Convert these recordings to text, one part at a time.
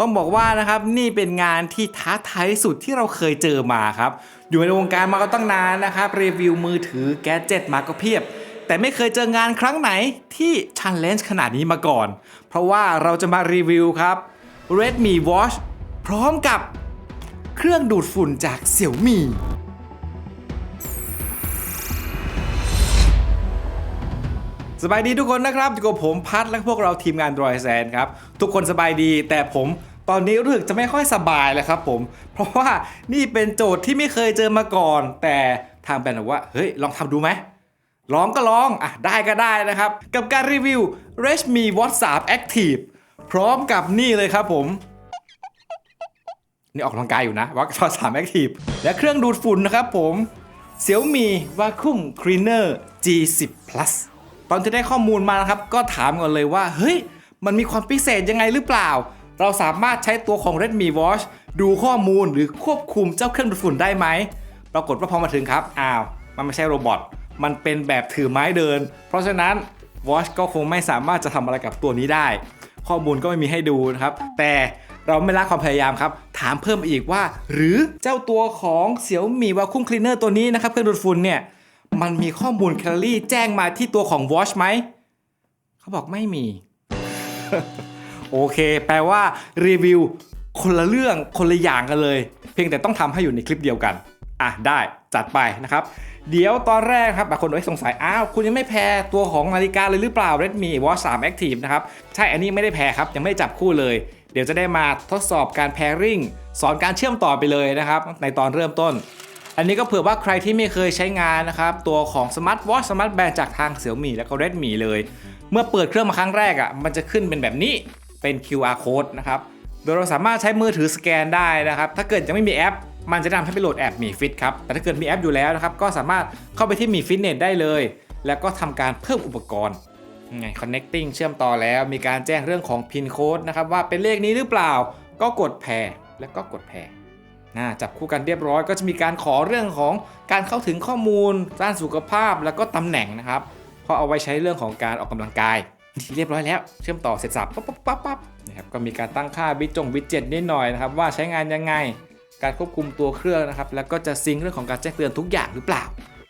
ต้องบอกว่านะครับนี่เป็นงานที่ท้าทายสุดที่เราเคยเจอมาครับ อยู่ในวงการมาก็ตั้งนานนะครับรีวิวมือถือแกจ็ตมาก็เพียบ แต่ไม่เคยเจองานครั้งไหนที่ชันเลนจ์ขนาดนี้มาก่อน เพราะว่าเราจะมารีวิวครับ Redmi Watch พร้อมกับเครื่องดูดฝุ่นจากเสี่ยวมี่สบายดีทุกคนนะครับอยู่กับผมพัดและพวกเราทีมงานดรอยแซนครับ ทุกคนสบายดีแต่ผม ตอนนี้รู้สึกจะไม่ค่อยสบายแล้วครับผม เพราะว่านี่เป็นโจทย์ที่ไม่เคยเจอมาก่อน แต่ทางแบรนด์บอกว่าเฮ้ยลองทำดูไหมลองก็ลองอะได้ก็ได้นะครับ กับการรีวิว Redmi Watch 3 Active พร้อมกับนี่เลยครับผม นี่ออกกำลังกายอยู่นะวัคท3 Active และเครื่องดูดฝุ่นนะครับผม Xiaomi Vacuum Cleaner G10 Plus ตอนที่ได้ข้อมูลมานะครับ ก็ถามก่อนเลยว่า เฮ้ย มันมีความพิเศษยังไงหรือเปล่า เราสามารถใช้ตัวของ Redmi Watch ดูข้อมูลหรือควบคุมเจ้าเครื่องดูดฝุ่นได้ไหม ปรากฏว่าพอมาถึงครับ อ้าว มันไม่ใช่โรบอท มันเป็นแบบถือไม้เดิน เพราะฉะนั้น Watch ก็คงไม่สามารถจะทำอะไรกับตัวนี้ได้ ข้อมูลก็ไม่มีให้ดูนะครับ แต่เราไม่ละความพยายามครับ ถามเพิ่มอีกว่า หรือเจ้าตัวของเสี่ยวมีวาคุมคลีนเนอร์ตัวนี้นะครับเครื่องดูดฝุ่นเนี่ยมันมีข้อมูลแคลอรี่แจ้งมาที่ตัวของ Watch ไหม เขาบอกไม่มี โอเค แปลว่ารีวิวคนละเรื่องคนละอย่างกันเลย เพียงแต่ต้องทำให้อยู่ในคลิปเดียวกัน อะได้จัดไปนะครับ เดี๋ยวตอนแรกครับบางคนอาจสงสัย อ้าว คุณยังไม่แพ้ตัวของนาฬิกาเลยหรือเปล่า Redmi Watch 3 Active นะครับ ใช่อันนี้ไม่ได้แพ้ครับ ยังไม่ได้จับคู่เลย เดี๋ยวจะได้มาทดสอบการ pairing สอนการเชื่อมต่อไปเลยนะครับ ในตอนเริ่มต้น อันนี้ก็เผื่อว่าใครที่ไม่เคยใช้งานนะครับ ตัวของ Smart Watch Smart Band จากทาง Xiaomi แล้วก็ Redmi เลย เมื่อเปิดเครื่องมาครั้งแรกอะมันจะขึ้นเป็นแบบนี้ เป็น QR code นะครับ โดยเราสามารถใช้มือถือสแกนได้นะครับ ถ้าเกิดยังไม่มีแอป มันจะทำให้ไปโหลดแอปมีฟิตครับ แต่ถ้าเกิดมีแอปอยู่แล้วนะครับ ก็สามารถเข้าไปที่มีฟิตเนสได้เลย แล้วก็ทำการเพิ่มอุปกรณ์ไง connecting เชื่อมต่อแล้ว มีการแจ้งเรื่องของ pin code นะครับว่าเป็นเลขนี้หรือเปล่า ก็กดแพรแล้วก็กดแพรนะจับคู่กันเรียบร้อยก็จะมีการขอเรื่องของการเข้าถึงข้อมูลด้านสุขภาพแล้วก็ตำแหน่งนะครับเพราะเอาไว้ใช้เรื่องของการออกกำลังกาย เรียบร้อยแล้ว เชื่อมต่อเสร็จสับปั๊บปั๊บปั๊บปั๊บนะครับก็มีการตั้งค่าบิจงบิตเจ็ตนิดหน่อยนะครับว่าใช้งานยังไงการควบคุมตัวเครื่องนะครับแล้วก็จะซิงเรื่องของการแจ้งเตือนทุกอย่างหรือเปล่า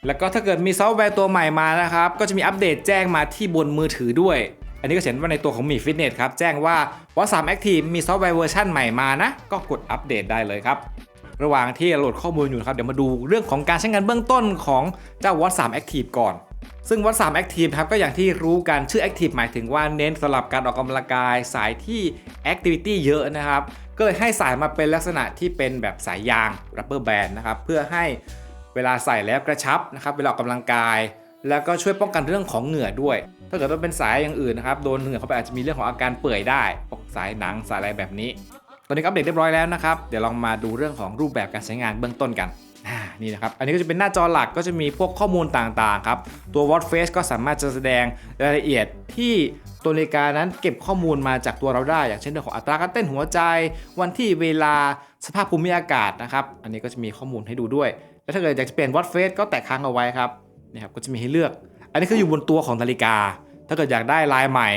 แล้วก็ถ้าเกิดมีซอฟต์แวร์ตัวใหม่มานะครับก็จะมีอัปเดตแจ้งมาที่บนมือถือด้วย อันนี้ก็เห็นว่าในตัวของมีฟิตเนสครับแจ้งว่าว่า3 Active มีซอฟต์แวร์เวอร์ชันใหม่มานะก็กดอัปเดตได้เลยครับระหว่างที่โหลดข้อมูลอยู่นะครับเดี๋ยวมาดูเรื่องของการใช้งานเบื้องต้นของเจ้า Watch 3 Active ก่อน ซึ่ง Watch 3 Active ครับก็อย่างที่รู้กันชื่อ Active หมายถึงว่าเน้นสำหรับการออกกำลังกายสายที่ Activity เยอะนะครับ ก็เลยให้สายมาเป็นลักษณะที่เป็นแบบสายยาง rubber band นะครับเพื่อให้เวลาใส่แล้วกระชับนะครับเวลาออกกำลังกาย แล้วก็ช่วยป้องกันเรื่องของเหงื่อด้วย ถ้าเกิดว่าเป็นสายอย่างอื่นนะครับโดนเหงื่อเข้าไปอาจจะมีเรื่องของอาการเปื่อยได้พวกสายหนังสายอะไรแบบนี้ ตอนนี้ก็อัปเดตเรียบร้อยแล้วนะครับเดี๋ยวลองมาดูเรื่องของรูปแบบการใช้งานเบื้องต้นกัน นี่นะครับ อันนี้ก็จะเป็นหน้าจอหลักก็จะมีพวกข้อมูลต่างๆครับ ตัว Watch Face ก็สามารถจะแสดงรายละเอียดที่ตัวนาฬิกานั้นเก็บข้อมูลมาจากตัวเราได้ อย่างเช่นเรื่องของอัตราการเต้นหัวใจ วันที่เวลาสภาพภูมิอากาศนะครับ อันนี้ก็จะมีข้อมูลให้ดูด้วย แล้วถ้าเกิดอยากจะเปลี่ยน Watch Face ก็แตะค้างเอาไว้ครับนี่ครับก็จะมีให้เลือก อันนี้คืออยู่บนตัวของนาฬิกา ถ้าเกิดอยากได้ลายใหม่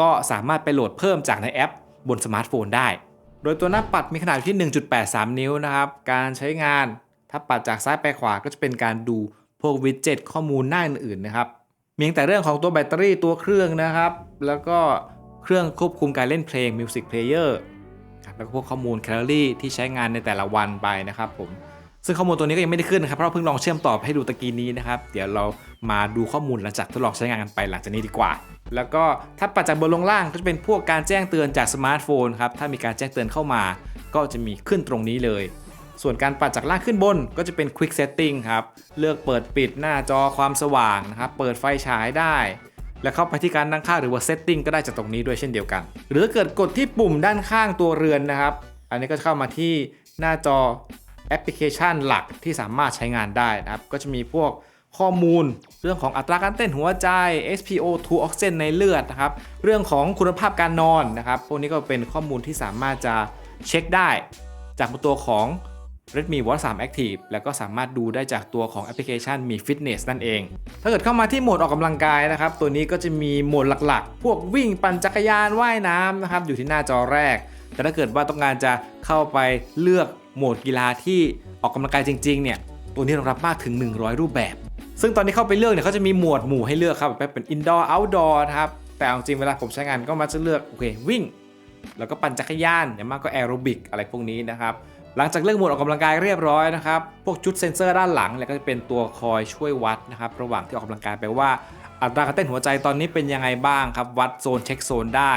ก็สามารถไปโหลดเพิ่มจากในแอป บนสมาร์ทโฟนได้ โดยตัวหน้าปัดมีขนาดที่ 1.83 นิ้วนะครับ การใช้งาน ถ้าปัดจากซ้ายไปขวาก็จะเป็นการดูพวกวิดเจ็ตข้อมูลหน้าอื่นๆนะครับมีตั้งแต่เรื่องของตัวแบตเตอรี่ตัวเครื่องนะครับ แล้วก็เครื่องควบคุมการเล่นเพลง Music Player ครับแล้วก็พวกข้อมูลแคลอรี่ที่ใช้งานในแต่ละวันไปนะครับผมซึ่งข้อมูลตัวนี้ก็ยังไม่ได้ขึ้นนะครับเพราะเราเพิ่งลองเชื่อมต่อให้ดูตะกี้นี้นะครับ เดี๋ยวเรามาดูข้อมูลหลังจากทดลองใช้งานกันไปหลังจากนี้ดีกว่า แล้วก็ถ้าปัดจากบนลงล่างก็จะเป็นพวกการแจ้งเตือนจากสมาร์ทโฟนครับถ้ามีการแจ้งเตือนเข้ามา ก็จะมีขึ้นตรงนี้เลย ส่วนการปัดจากล่างขึ้นบนก็จะเป็น Quick Setting ครับ เลือกเปิดปิดหน้าจอความสว่างนะครับ เปิดไฟฉายได้ แล้วเข้าไปที่การตั้งค่าหรือว่า Setting ก็ได้จากตรงนี้ด้วยเช่นเดียวกัน หรือเกิดกดที่ปุ่มด้านข้างตัวเรือนนะครับ อันนี้ก็จะเข้ามาที่หน้าจอแอปพลิเคชันหลักที่สามารถใช้งานได้นะครับ ก็จะมีพวกข้อมูลเรื่องของอัตราการเต้นหัวใจ SpO2 ออกซิเจนในเลือดนะครับ เรื่องของคุณภาพการนอนนะครับ พวกนี้ก็เป็นข้อมูลที่สามารถจะเช็คได้ จากตัวของ Redmi Watch 3 Active แล้วก็สามารถดูได้จากตัวของแอปพลิเคชันมี Fitness นั่นเอง ถ้าเกิดเข้ามาที่โหมดออกกำลังกายนะครับ ตัวนี้ก็จะมีโหมดหลักๆ พวกวิ่งปั่นจักรยานว่ายน้ำนะครับ อยู่ที่หน้าจอแรก แต่ถ้าเกิดว่าต้องการจะเข้าไปเลือกโหมดกีฬาที่ออกกำลังกายจริงๆเนี่ยตัวนี้รองรับมากถึง 100 รูปแบบ ซึ่งตอนนี้เข้าไปเลือกเนี่ยเขาจะมีหมวดหมู่ให้เลือกครับแบบเป็น indoor outdoor นะครับแต่เอาจริงเวลาผมใช้งานก็มักจะเลือกโอเควิ่ง แล้วก็ปั่นจักรยานอย่างมากก็แอโรบิกอะไรพวกนี้นะครับ หลังจากเลือกหมดออกกำลังกายเรียบร้อยนะครับ พวกชุดเซ็นเซอร์ด้านหลังเนี่ยก็จะเป็นตัวคอยช่วยวัดนะครับ ระหว่างที่ออกกำลังกายไปว่า อัตราการเต้นหัวใจตอนนี้เป็นยังไงบ้างครับ วัดโซนเช็คโซนได้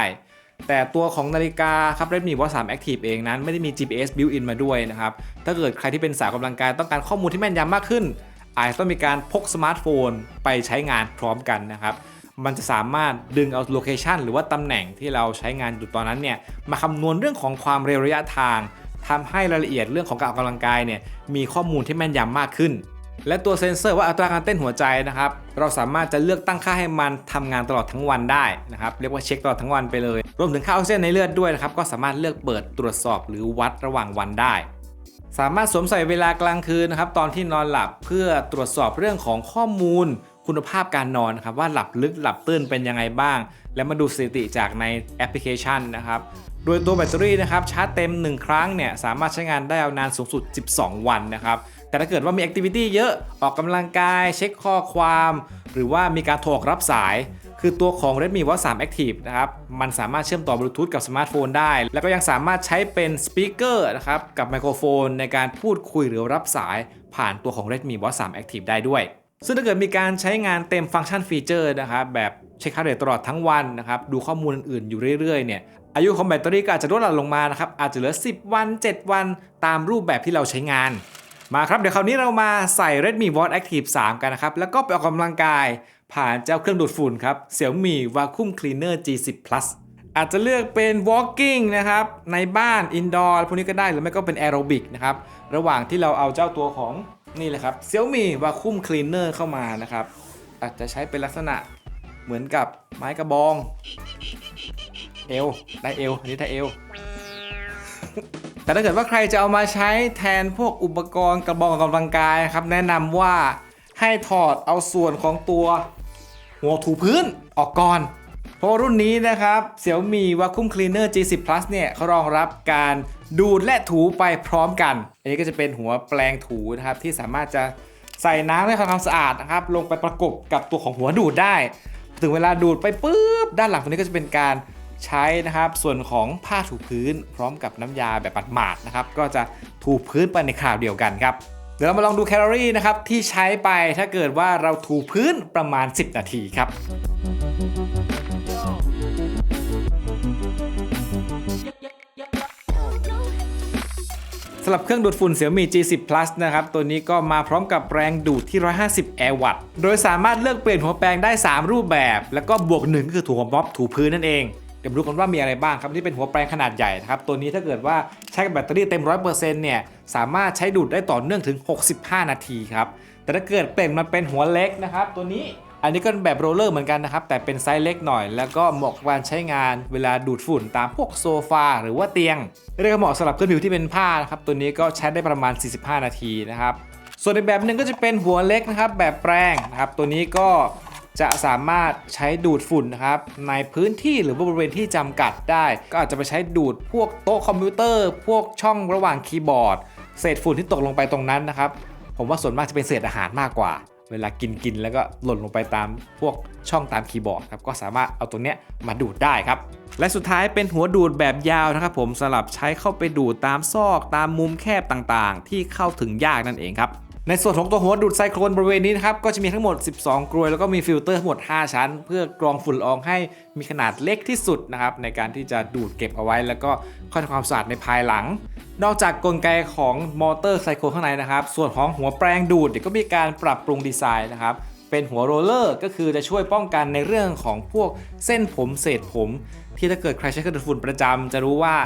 แต่ตัวของนาฬิกาครับ Redmi Watch 3 Active เองนั้นไม่ได้มี GPS built-in มาด้วยนะครับ ถ้าเกิดใครที่เป็นสายออกกำลังกายต้องการข้อมูลที่แม่นยำมากขึ้น อาจจะต้องมีการพกสมาร์ทโฟนไปใช้งานพร้อมกันนะครับมันจะสามารถดึงเอาโลเคชันหรือว่าตำแหน่งที่เราใช้งานอยู่ตอนนั้นเนี่ยมาคำนวณเรื่องของความเร็วระยะทาง ทำให้รายละเอียดเรื่องของการออกกำลังกายเนี่ยมีข้อมูลที่แม่นยำมากขึ้น และตัวเซ็นเซอร์ว่าอัตราการเต้นหัวใจนะครับเราสามารถจะเลือกตั้งค่าให้มันทำงานตลอดทั้งวันได้นะครับเรียกว่าเช็คตลอดทั้งวันไปเลย รวมถึงค่าออกซิเจนในเลือดด้วยนะครับก็สามารถเลือกเปิดตรวจสอบหรือวัดระหว่างวันได้ สามารถสวมใส่เวลากลางคืนนะครับตอนที่นอนหลับเพื่อตรวจสอบเรื่องของข้อมูลคุณภาพการนอนนะครับว่าหลับลึกหลับตื้นเป็นยังไงบ้าง และมาดูสถิติจากในแอปพลิเคชันนะครับ โดยตัวแบตเตอรี่นะครับชาร์จเต็ม 1 ครั้งเนี่ยสามารถใช้งานได้ยาวนานสูงสุด 12 วันนะครับแต่ถ้าเกิดว่ามีแอคทิวิตี้เยอะออกกำลังกาย เช็คข้อความ หรือว่ามีการโทรรับสาย คือตัวของ Redmi Watch 3 Active นะครับมันสามารถเชื่อมต่อบลูทูธกับสมาร์ทโฟนได้ แล้วก็ยังสามารถใช้เป็นสปีกเกอร์นะครับกับไมโครโฟนในการพูดคุยหรือรับสายผ่านตัวของ Redmi Watch 3 Active ได้ด้วย ซึ่งถ้าเกิดมีการใช้งานเต็มฟังก์ชันฟีเจอร์นะครับแบบ เช็คค่าเรทตลอดทั้งวันนะครับดูข้อมูลอื่นๆอยู่เรื่อยๆเนี่ยอายุของแบตเตอรี่ก็อาจจะลดหลั่นลงมานะครับอาจจะเหลือ 10 วัน 7 วันตามรูปแบบที่เราใช้งาน มาครับ เดี๋ยวคราวนี้เรามาใส่ Redmi Watch Active 3 กันนะครับ แล้วก็ไปออกกำลังกายผ่านเจ้าเครื่องดูดฝุ่นครับ Xiaomi Vacuum Cleaner G10 Plus อาจจะเลือกเป็น walking นะครับ ในบ้าน indoor พวกนี้ก็ได้หรือไม่ก็เป็น aerobic นะครับ ระหว่างที่เราเอาเจ้าตัวของนี่เลยครับ Xiaomi Vacuum Cleaner เข้ามานะครับ อาจจะใช้เป็นลักษณะ เหมือนกับไม้กระบอง เอวได้เอวอันนี้ได้เอว แต่ถ้าเกิดว่าใครจะเอามาใช้แทนพวกอุปกรณ์กระบองออกกำลังกายครับ แนะนำว่าให้ถอดเอาส่วนของตัว หัวถูพื้นออกก่อน เพราะรุ่นนี้นะครับ Xiaomi Vacuum Cleaner G10 Plus เนี่ยเขารองรับการดูดและถูไปพร้อมกัน อันนี้ก็จะเป็นหัวแปลงถูนะครับที่สามารถจะใส่น้ำให้ทำความสะอาดนะครับลงไปประกบกับตัวของหัวดูดได้ ถึงเวลาดูดไปปุ๊บด้านหลังตรงนี้ก็จะเป็นการใช้นะครับส่วนของผ้าถูพื้น พร้อมกับน้ำยาแบบปัดหมาดนะครับก็จะถูพื้นไปในคราวเดียวกันครับเดี๋ยวเรามาลองดูแคลอรี่นะครับที่ใช้ไปถ้าเกิดว่าเราถูพื้นประมาณ 10 นาทีครับำหรับเครื่องดูดฝุ่น Xiaomi G10 Plus นะครับ ตัวนี้ก็มาพร้อมกับแรงดูดที่ 150 แอร์วัตต์ โดยสามารถเลือกเปลี่ยนหัวแปรงได้ 3 รูปแบบ แล้วก็บวกหนึ่งก็คือถูหัวม็อบถูพื้นนั่นเอง เดี๋ยวมาดูกันว่ามีอะไรบ้างครับที่เป็นหัวแปรงขนาดใหญ่นะครับ ตัวนี้ถ้าเกิดว่าใช้กับแบตเตอรี่เต็ม 100%เนี่ย สามารถใช้ดูดได้ต่อเนื่องถึง 65 นาทีครับ แต่ถ้าเกิดเปลี่ยนมาเป็นหัวเล็กนะครับ ตัวนี้ อันนี้ก็แบบโรลเลอร์เหมือนกันนะครับ แต่เป็นไซส์เล็กหน่อย แล้วก็เหมาะกับการใช้งานเวลาดูดฝุ่นตามพวกโซฟาหรือว่าเตียงเรียกเหมาะสำหรับเครื่องผิวที่เป็นผ้านะครับตัวนี้ก็ใช้ได้ประมาณ 45 นาทีนะครับส่วนอีกแบบหนึ่งก็จะเป็นหัวเล็กนะครับแบบแปรงนะครับตัวนี้ก็จะสามารถใช้ดูดฝุ่นนะครับในพื้นที่หรือว่าบริเวณที่จำกัดได้ ก็อาจจะไปใช้ดูดพวกโต๊ะคอมพิวเตอร์ พวกช่องระหว่างคีย์บอร์ด เศษฝุ่นที่ตกลงไปตรงนั้นนะครับ ผมว่าส่วนมากจะเป็นเศษอาหารมากกว่า เวลากินกินแล้วก็หล่นลงไปตามพวกช่องตามคีย์บอร์ดครับก็สามารถเอาตัวเนี้ยมาดูดได้ครับ และสุดท้ายเป็นหัวดูดแบบยาวนะครับผมสลับใช้เข้าไปดูดตามซอกตามมุมแคบต่างๆ ที่เข้าถึงยากนั่นเองครับ ในส่วนของตัวหัวดูดไซโครนบริเวณนี้นะครับก็จะมีทั้งหมด 12 กรวย แล้วก็มีฟิลเตอร์ทั้งหมด 5 ชั้น เพื่อกรองฝุ่นละอองให้มีขนาดเล็กที่สุดนะครับในการที่จะดูดเก็บเอาไว้ แล้วก็ค่อยทำความสะอาดในภายหลัง นอกจากกลไกของมอเตอร์ไซโครข้างในนะครับ ส่วนของหัวแปรงดูดเดี๋ยวก็มีการปรับปรุงดีไซน์นะครับเป็นหัวโรลเลอร์ก็คือจะช่วยป้องกันในเรื่องของพวกเส้นผมเศษผม ที่ถ้าเกิดใครใช้เครื่องดูดฝุ่นประจำจะรู้ว่า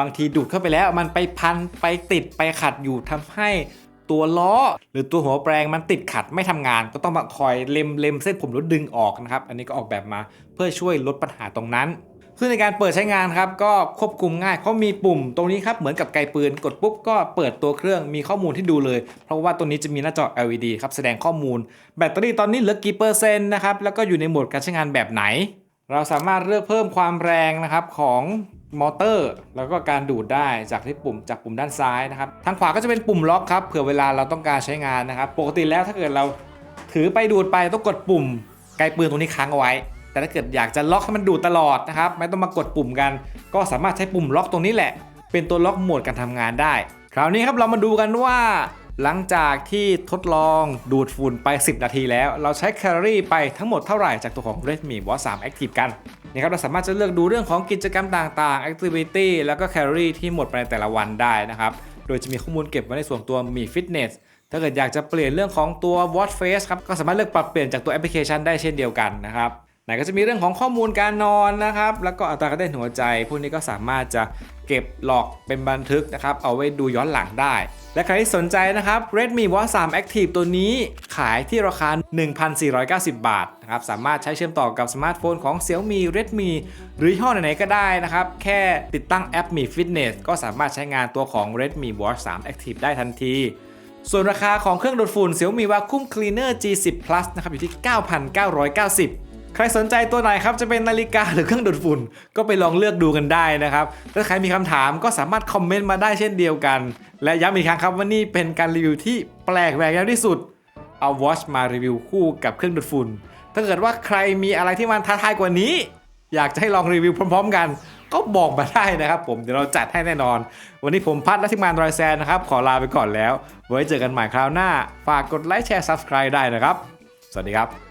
บางทีดูดเข้าไปแล้วมันไปพันไปติดไปขัดอยู่ทำให้ ตัวล้อ หรือตัวหัวแปรงมันติดขัดไม่ทำงาน ก็ต้องมาคอยเล็มเล็มเส้นผมแล้วดึงออกนะครับ อันนี้ก็ออกแบบมาเพื่อช่วยลดปัญหาตรงนั้นซึ่งในการเปิดใช้งานครับก็ควบคุมง่ายเพราะมีปุ่มตรงนี้ครับเหมือนกับไกปืนกดปุ๊บก็เปิดตัวเครื่องมีข้อมูลที่ดูเลย เพราะว่าตัวนี้จะมีหน้าจอ LED ครับแสดงข้อมูล แบตเตอรี่ตอนนี้เหลือกี่เปอร์เซ็นต์นะครับแล้วก็อยู่ในโหมดการใช้งานแบบไหน เราสามารถเลือกเพิ่มความแรงนะครับของมอเตอร์ แล้วก็การดูดได้จากที่ปุ่มจากปุ่มด้านซ้ายนะครับ ทางขวาก็จะเป็นปุ่มล็อกครับเผื่อเวลาเราต้องการใช้งานนะครับ ปกติแล้วถ้าเกิดเราถือไปดูดไปต้องกดปุ่มไกลปืนตรงนี้ค้างเอาไว้ แต่ถ้าเกิดอยากจะล็อกให้มันดูดตลอดนะครับ ไม่ต้องมากดปุ่มกัน ก็สามารถใช้ปุ่มล็อกตรงนี้แหละ เป็นตัวล็อกโหมดการทำงานได้ คราวนี้ครับเรามาดูกันว่า หลังจากที่ทดลองดูดฝุ่นไป 10 นาทีแล้ว เราใช้แคลอรี่ไปทั้งหมดเท่าไหร่จากตัวของ Redmi Watch 3 Active กันนี่ครับเราสามารถจะเลือกดูเรื่องของกิจกรรมต่างๆ activity แล้วก็แคลอรี่ที่หมดไปในแต่ละวันได้นะครับ โดยจะมีข้อมูลเก็บไว้ในส่วนตัวมี Fitness ถ้าเกิดอยากจะเปลี่ยนเรื่องของตัว Watch Face ครับ ก็สามารถเลือกปรับเปลี่ยนจากตัวแอปพลิเคชันได้เช่นเดียวกันนะครับไหนก็จะมีเรื่องของข้อมูลการนอนนะครับ แล้วก็อัตราการเต้นหัวใจ พวกนี้ก็สามารถจะ เก็บหลอกเป็นบันทึกนะครับ เอาไว้ดูย้อนหลังได้ และใครที่สนใจนะครับ Redmi Watch 3 Active ตัวนี้ขายที่ราคา 1,490 บาทนะครับ สามารถใช้เชื่อมต่อกับสมาร์ทโฟนของ Xiaomi Redmi หรือยี่ห้อไหนๆก็ได้นะครับ แค่ติดตั้งแอป Mi Fitness ก็สามารถใช้งานตัวของ Redmi Watch 3 Active ได้ทันทีส่วนราคาของเครื่องดูดฝุ่น Xiaomi Vacuum Cleaner G10 Plus นะครับอยู่ที่ 9,990 ใครสนใจตัวไหนครับจะเป็นนาฬิกาหรือเครื่องดูดฝุ่น ก็ไปลองเลือกดูกันได้นะครับถ้าใครมีคำถามก็สามารถคอมเมนต์มาได้เช่นเดียวกัน และย้ำอีกครั้งครับว่านี่เป็นการรีวิวที่แปลกแหวกแนวที่สุด เอา Watch มารีวิวคู่กับเครื่องดูดฝุ่น ถ้าเกิดว่าใครมีอะไรที่มันท้าทายกว่านี้ อยากจะให้ลองรีวิวพร้อม ๆ กันก็บอกมาได้นะครับผมเดี๋ยวเราจัดให้แน่นอน วันนี้ผมพัดและทีมงานรอยแซนนะครับ ขอลาไปก่อนแล้ว ไว้เจอกันใหม่คราวหน้า ฝากกดไลค์แชร์ Subscribe ได้นะครับ สวัสดีครับ